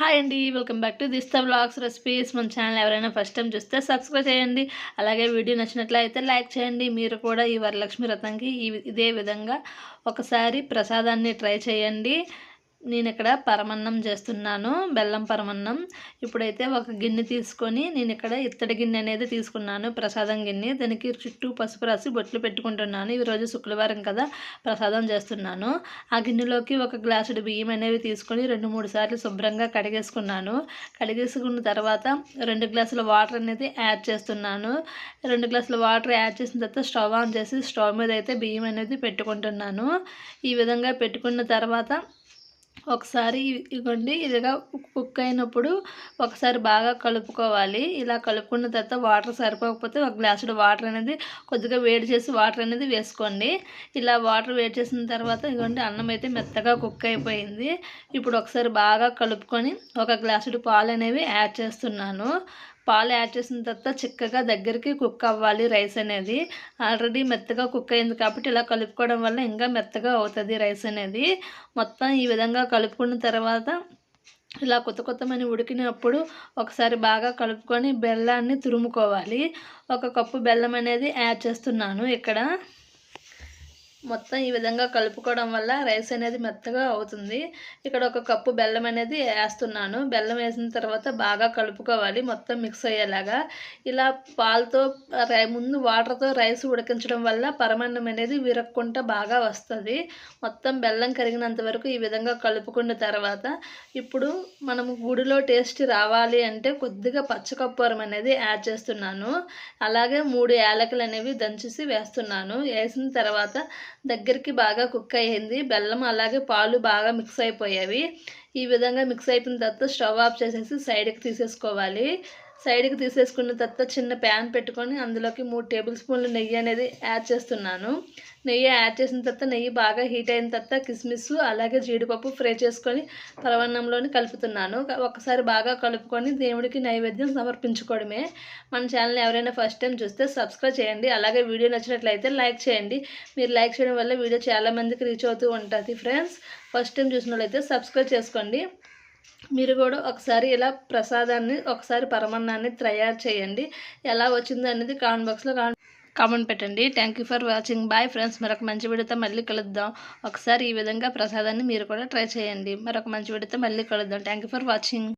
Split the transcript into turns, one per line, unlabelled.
Hi అండి welcome back to this the blogs recipes మన channel ఎవరైనా ఫస్ట్ టైం చూస్తే సబ్స్క్రైబ్ చేయండి. అలాగే వీడియో నచ్చినట్లయితే లైక్ చేయండి. మీరు కూడా ఈ వరలక్ష్మి వ్రతంకి ఇదే విధంగా ఒకసారి ప్రసాదాన్ని ట్రై చేయండి. నేను ఇక్కడ పరమన్నం చేస్తున్నాను బెల్లం పరమన్నం. ఇప్పుడైతే ఒక గిన్నె తీసుకొని నేను ఇక్కడ ఇత్తడి గిన్నె అనేది తీసుకున్నాను ప్రసాదం గిన్నె. దానికి చుట్టూ పసుపు రాసి బొట్లు పెట్టుకుంటున్నాను. ఈరోజు శుక్రవారం కదా ప్రసాదం చేస్తున్నాను. ఆ గిన్నెలోకి ఒక గ్లాసుడు బియ్యం అనేవి తీసుకొని రెండు మూడు సార్లు శుభ్రంగా కడిగేసుకున్నాను. కడిగేసుకున్న తర్వాత రెండు గ్లాసుల వాటర్ అనేది యాడ్ చేస్తున్నాను. రెండు గ్లాసుల వాటర్ యాడ్ చేసిన తర్వాత స్టవ్ ఆన్ చేసి స్టవ్ మీద అయితే బియ్యం అనేది పెట్టుకుంటున్నాను. ఈ విధంగా పెట్టుకున్న తర్వాత ఒకసారి ఇవ్వండి. ఇదిగా కుక్ అయినప్పుడు ఒకసారి బాగా కలుపుకోవాలి. ఇలా కలుపుకున్న తర్వాత వాటర్ సరిపోకపోతే ఒక గ్లాసుడు వాటర్ అనేది కొద్దిగా వేడి చేసి వాటర్ అనేది వేసుకోండి. ఇలా వాటర్ వేడి చేసిన తర్వాత ఇగోండి అన్నం అయితే మెత్తగా కుక్ అయిపోయింది. ఇప్పుడు ఒకసారి బాగా కలుపుకొని ఒక గ్లాసుడు పాలు అనేవి యాడ్ చేస్తున్నాను. పాలు యాడ్ చేసిన తర్వాత చిక్కగా దగ్గరికి కుక్ అవ్వాలి రైస్ అనేది. ఆల్రెడీ మెత్తగా కుక్ అయింది కాబట్టి ఇలా కలుపుకోవడం వల్ల ఇంకా మెత్తగా అవుతుంది రైస్ అనేది. మొత్తం ఈ విధంగా కలుపుకున్న తర్వాత ఇలా కొత్త కొత్తమని ఉడికినప్పుడు ఒకసారి బాగా కలుపుకొని బెల్లాన్ని తురుముకోవాలి. ఒక కప్పు బెల్లం అనేది యాడ్ చేస్తున్నాను ఇక్కడ. మొత్తం ఈ విధంగా కలుపుకోవడం వల్ల రైస్ అనేది మెత్తగా అవుతుంది. ఇక్కడ ఒక కప్పు బెల్లం అనేది వేస్తున్నాను. బెల్లం వేసిన తర్వాత బాగా కలుపుకోవాలి మొత్తం మిక్స్ అయ్యేలాగా. ఇలా పాలతో ముందు వాటర్తో రైస్ ఉడికించడం వల్ల పరమాన్నం అనేది విరక్కుంటా బాగా వస్తుంది. మొత్తం బెల్లం కరిగినంత వరకు ఈ విధంగా కలుపుకున్న తర్వాత ఇప్పుడు మనము గుడిలో టేస్ట్ రావాలి అంటే కొద్దిగా పచ్చకప్పూరం అనేది యాడ్ చేస్తున్నాను. అలాగే మూడు యాలకులు అనేవి దంచేసి వేస్తున్నాను. వేసిన తర్వాత దగ్గరికి బాగా కుక్ అయ్యింది. బెల్లం అలాగే పాలు బాగా మిక్స్ అయిపోయాయి. ఈ విధంగా మిక్స్ అయిపోయిన తర్వాత స్టవ్ ఆఫ్ చేసేసి సైడ్కి తీసేసుకోవాలి. సైడ్కి తీసేసుకున్న తర్వాత చిన్న ప్యాన్ పెట్టుకొని అందులోకి మూడు టేబుల్ స్పూన్లు నెయ్యి అనేది యాడ్ చేస్తున్నాను. నెయ్యి యాడ్ చేసిన తర్వాత నెయ్యి బాగా హీట్ అయిన తర్వాత కిస్మిస్ అలాగే జీడిపప్పు ఫ్రై చేసుకొని పరవన్నంలోని కలుపుతున్నాను. ఒకసారి బాగా కలుపుకొని దేవుడికి నైవేద్యం సమర్పించుకోవడమే. మన ఛానల్ ఎవరైనా ఫస్ట్ టైం చూస్తే సబ్స్క్రైబ్ చేయండి. అలాగే వీడియో నచ్చినట్లయితే లైక్ చేయండి. మీరు లైక్ చేయడం వల్ల వీడియో చాలామందికి రీచ్ అవుతూ ఉంటుంది ఫ్రెండ్స్. ఫస్ట్ టైం చూసినట్లయితే సబ్స్క్రైబ్ చేసుకోండి. మీరు కూడా ఒకసారి ఇలా ప్రసాదాన్ని ఒకసారి పరమాన్నాన్ని తయారు చేయండి. ఎలా వచ్చింది అనేది కామెంట్ బాక్స్లో కామెంట్ పెట్టండి. Thank you for watching bye friends మరొక మంచి విడితో మళ్ళీ కలుద్దాం. ఒకసారి ఈ విధంగా ప్రసాదాన్ని మీరు కూడా ట్రై చేయండి. మరొక మంచి విడితో మళ్ళీ కలుద్దాం. Thank you for watching